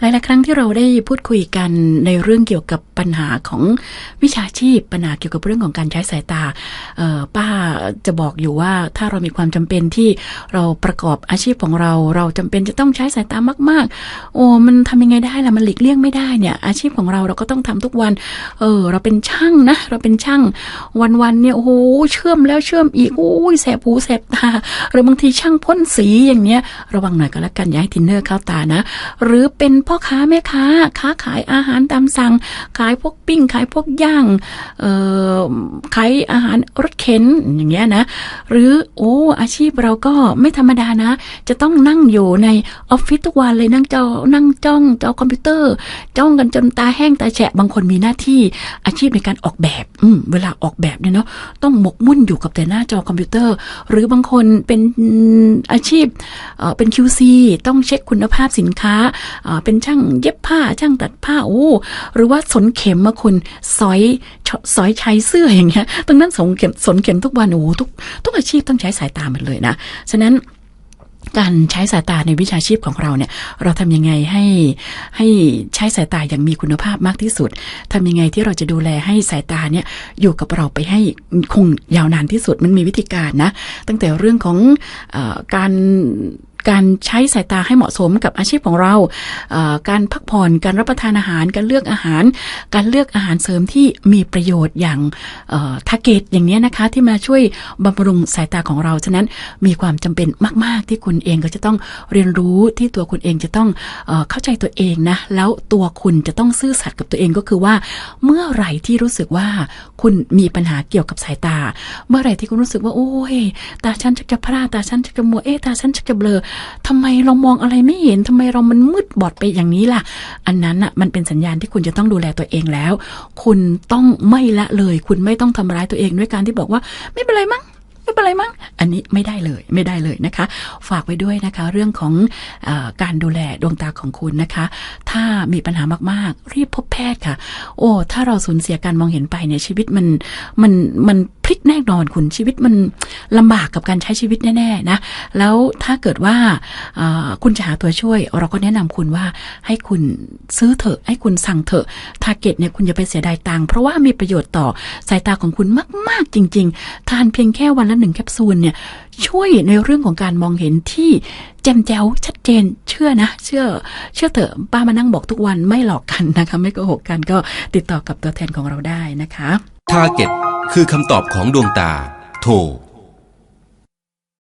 หลายๆครั้งที่เราได้พูดคุยกันในเรื่องเกี่ยวกับปัญหาของวิชาชีพปัญหาเกี่ยวกับเรื่องของการใช้สายตาป้าจะบอกอยู่ว่าถ้าเรามีความจำเป็นที่เราประกอบอาชีพของเรา เราจำเป็นจะต้องใช้สายตามาก ๆ โอ้มันทำยังไงได้ล่ะมันหลีกเลี่ยงไม่ได้เนี่ย อาชีพของเราเราก็ต้องทำทุกวัน เออ เราเป็นช่างนะ เราเป็นช่างวันๆเนี่ยโอ้โหเชื่อมแล้วเชื่อมอีกโอ้ยแสบหูแสบตาหรือบางทีช่างพ่นสีอย่างเนี้ยระวังหน่อยก็แล้วกันอย่าให้ทินเนอร์เข้าตานะ หรือเป็นพ่อค้าแม่ค้า ค้าขายอาหารตามสั่ง ขายพวกปิ้ง ขายพวกย่างเอ่อขายอาหารรถเข็นอย่างเงี้ยนะ หรือโอ้อาชีพเราก็ไม่ธรรมดานะ จะต้องนั่งอยู่ในออฟฟิศทุกวันเลยนั่งจอนั่งจ้องจอคอมพิวเตอร์จ้องกันจนตาแห้งตาแฉะบางคนมีหน้าที่อาชีพในการออกแบบอืมเวลาออกแบบเนี่ยเนาะต้องหมกมุ่นอยู่กับแต่หน้าจอคอมพิวเตอร์ หรือบางคนเป็นอาชีพเอ่อเป็น QC ต้องเช็คคุณภาพสินค้าเอ่อเป็นช่างเย็บผ้าช่างตัดผ้าโอ้หรือว่าสนเข็มมาคุณสอยสอยชัยเสื้ออย่างเงี้ยตรงนั้นสนเข็มสนเข็มทุกวันโอ้ทุกทุกอาชีพต้องใช้สายตาหมดเลยนะฉะนั้นการใช้สายตาในวิชาชีพของเราเนี่ย เราทำยังไงให้ให้ใช้สายตาอย่างมีคุณภาพมากที่สุดทำยังไงที่เราจะดูแลให้สายตาเนี่ยอยู่กับเราไปให้คงยาวนานที่สุดมันมีวิธีการนะ ตั้งแต่เรื่องของอการ การใช้สายตาให้เหมาะสมกับอาชีพของเรา การพักผ่อนการรับประทานอาหาร การเลือกอาหาร การเลือกอาหารเสริมที่มีประโยชน์อย่างทาเกตอย่างนี้นะคะ ที่มาช่วยบำรุงสายตาของเรา ฉะนั้นมีความจำเป็นมาก ๆ ที่คุณเองก็จะต้องเรียนรู้ที่ตัวคุณเองจะต้องเออเข้าใจตัวเองนะ แล้วตัวคุณจะต้องซื่อสัตย์กับตัวเองก็คือว่า เมื่อไหร่ที่รู้สึกว่าคุณมีปัญหาเกี่ยวกับสายตา เมื่อไหร่ที่คุณรู้สึกว่าโอ้ยตาฉันชักจะพร่าตาฉันชักจะมัวเอ๊ตาฉันชักจะเบลอทำไมเรามองอะไรไม่เห็นทำไมเรามันมืดบอดไปอย่างนี้ล่ะ อันนั้นอะมันเป็นสัญญาณที่คุณจะต้องดูแลตัวเองแล้ว คุณต้องไม่ละเลย คุณไม่ต้องทำร้ายตัวเองด้วยการที่บอกว่า ไม่เป็นไรมั้งไม่เป็นไรมั้ง อันนี้ไม่ได้เลยไม่ได้เลยนะคะ ฝากไว้ด้วยนะคะ เรื่องของอการดูแลดวงตาของคุณนะคะ ถ้ามีปัญหามากๆ รีบพบแพทย์ค่ะ โอ้ ถ้าเราสูญเสียการมองเห็นไปเนี่ยชีวิตมันมันมัน พลิกแน่นอนคุณชีวิตมันลำบากกับการใช้ชีวิตแน่ๆนะแล้วถ้าเกิดว่าคุณจะหาตัวช่วย เราก็แนะนำคุณว่าให้คุณซื้อเถอะให้คุณสั่งเถอะทาร์เก็ตเนี่ยคุณอย่าไปเสียดายตังค์เพราะว่ามีประโยชน์ต่อสายตาของคุณมาก ๆ จริง ๆ ทานเพียงแค่วันละหนึ่งแคปซูลเนี่ยช่วยในเรื่องของการมองเห็นที่แจ่มแจ้วชัดเจนเชื่อนะ เชื่อ เชื่อเถอะป้ามานั่งบอกทุกวันไม่หลอกกันนะคะ ไม่โกหกกันก็ติดต่อกับตัวแทนของเราได้นะคะทาร์เก็ต คือคำตอบของดวงตา โท